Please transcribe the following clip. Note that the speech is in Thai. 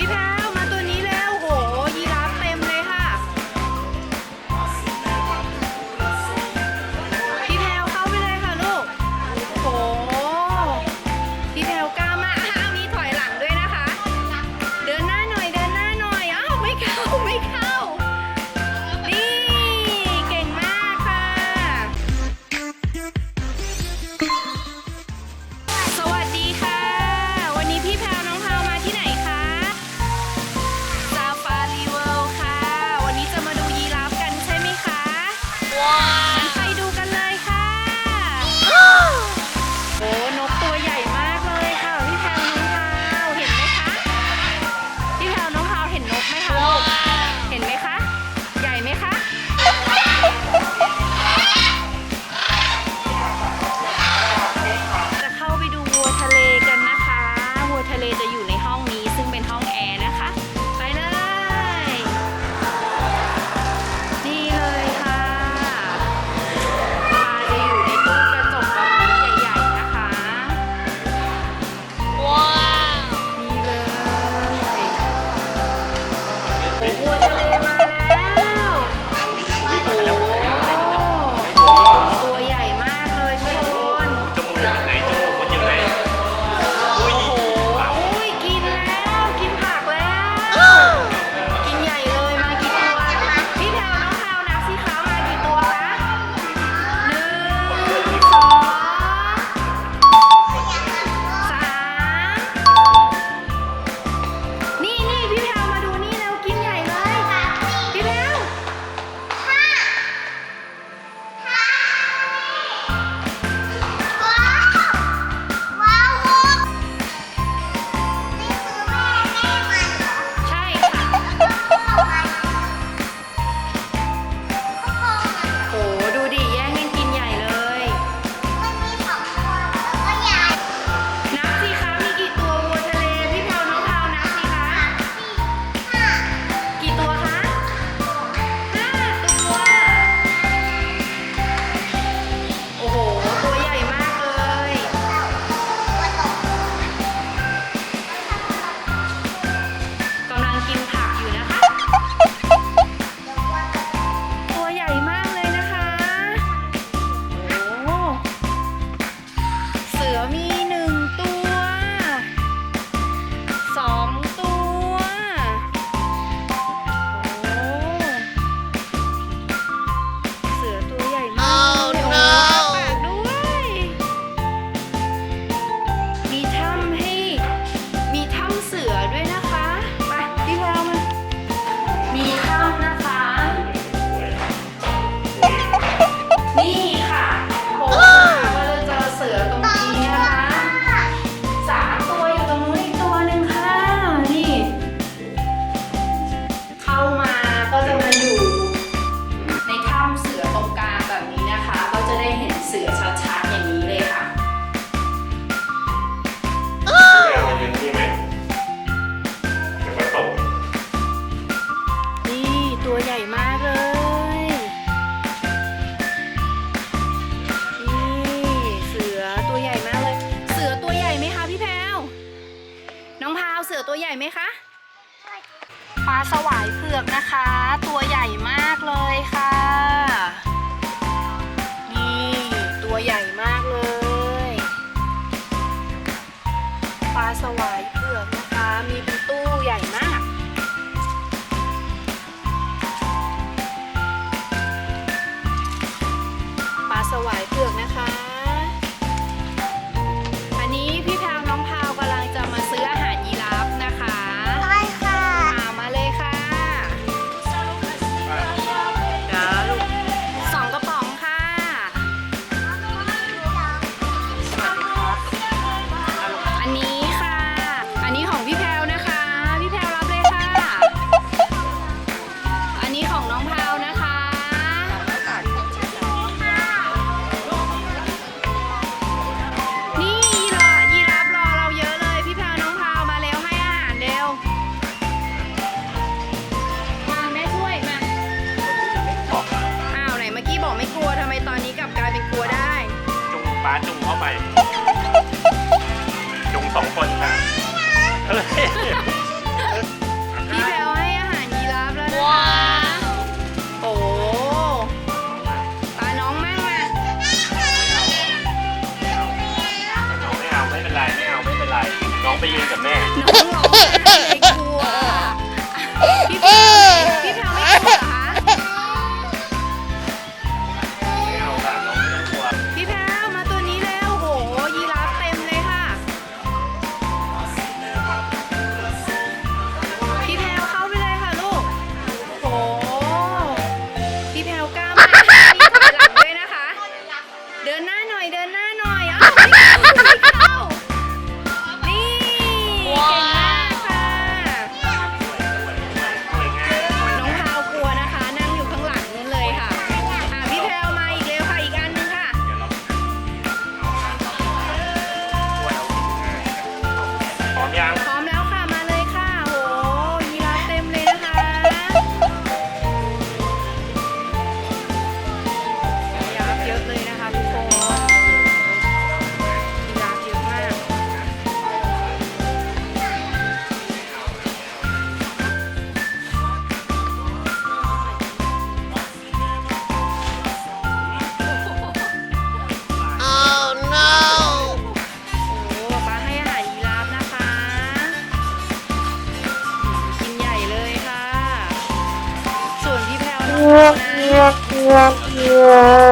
你看。 ไหนจะ ตัวใหญ่มากเลยนี่เสือตัวใหญ่มากเลย เสือตัวใหญ่ไหมคะพี่แพวน้องพาวเสือตัวใหญ่ไหมคะปลาสวายเผือกนะคะ ตัวใหญ่มาก ไปยืนกับแม่น้องร้ไห้กลัวพี่พรพี่แพรไม่กลัวหรอคะพี่แพรมาตัวนี้แล้วโหยีราฟเต็มเลยค่ะ พี่แพรเข้าไปเลยค่ะลูกโหพี่แพรกล้ามมีอยหลัด้วยนะคะ เดินหน้าหน่อยเดินหน้าหน่อย นะ